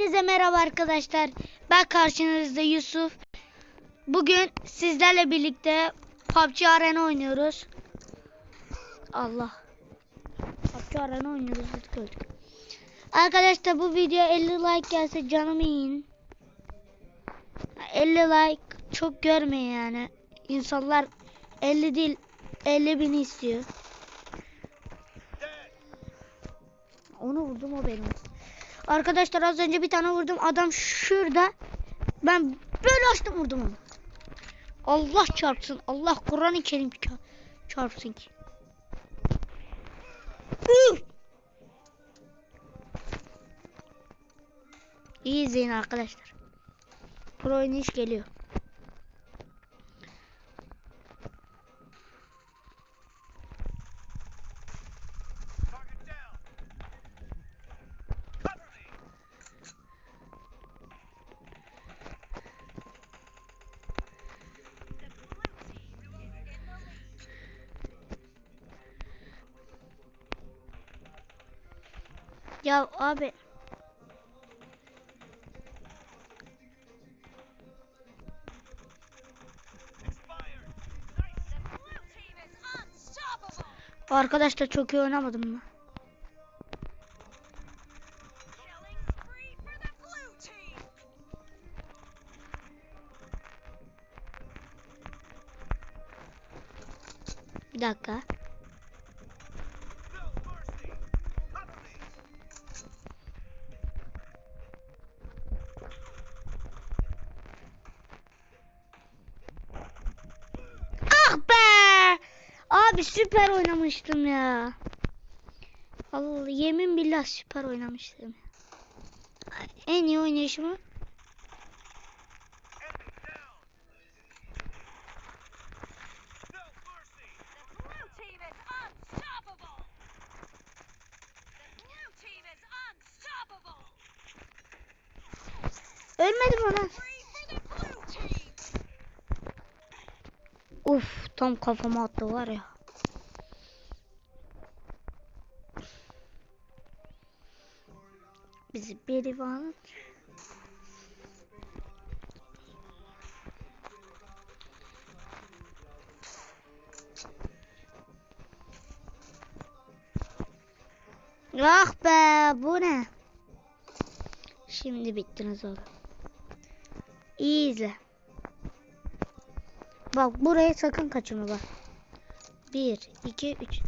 Hepinize merhaba arkadaşlar. Ben karşınızda Yusuf. Bugün sizlerle birlikte PUBG Arena oynuyoruz. Allah. PUBG Arena oynuyoruz. Arkadaşlar bu video 50 like gelse canımı yiyin. 50 like çok görmeyin yani. İnsanlar 50 değil 50 bin istiyor. Onu vurdum o benim. Arkadaşlar az önce bir tane vurdum. Adam şurada. Ben böyle açtım vurdum onu. Allah çarpsın. Allah Kur'an-ı Kerim ça- çarpsın ki. Üf! İyi izleyin arkadaşlar. Pro oynayış geliyor. Ya abi arkadaşlar çok iyi oynamadım mı? Bir dakika. Süper oynamıştım ya. Allah yemin billah süper oynamıştım. En iyi oynayışımı ölmedim ona. Uf tam kafama attı var ya. bizi biri var. Ah be bu ne? Şimdi bittiniz oğlum. İyi izle. Bak buraya sakın kaçırma bak. 1, 2, 3.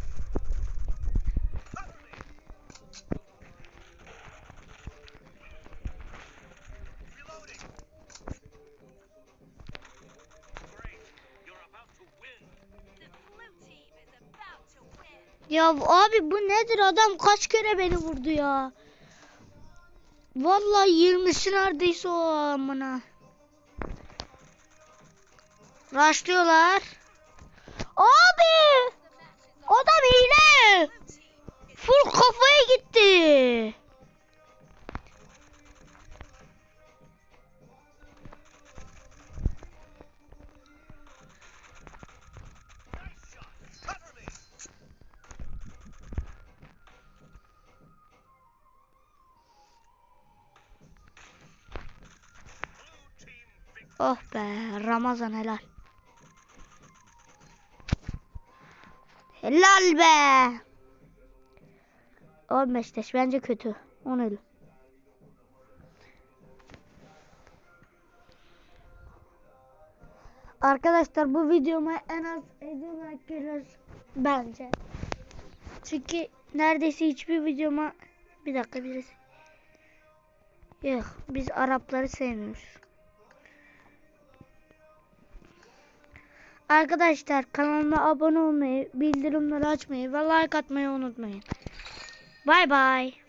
Ya abi bu nedir adam kaç kere beni vurdu ya. Vallahi 20'si neredeyse o amına. Raşlıyorlar. Oh be Ramazan helal. Helal be. 15 leş bence kötü. 10 ölü. Arkadaşlar bu videoma en az 50 like gelir bence. Çünkü neredeyse hiçbir videoma bir dakika birisi. Yok biz Arapları sevmiyoruz. Arkadaşlar kanalıma abone olmayı, bildirimleri açmayı ve like atmayı unutmayın. Bay bay.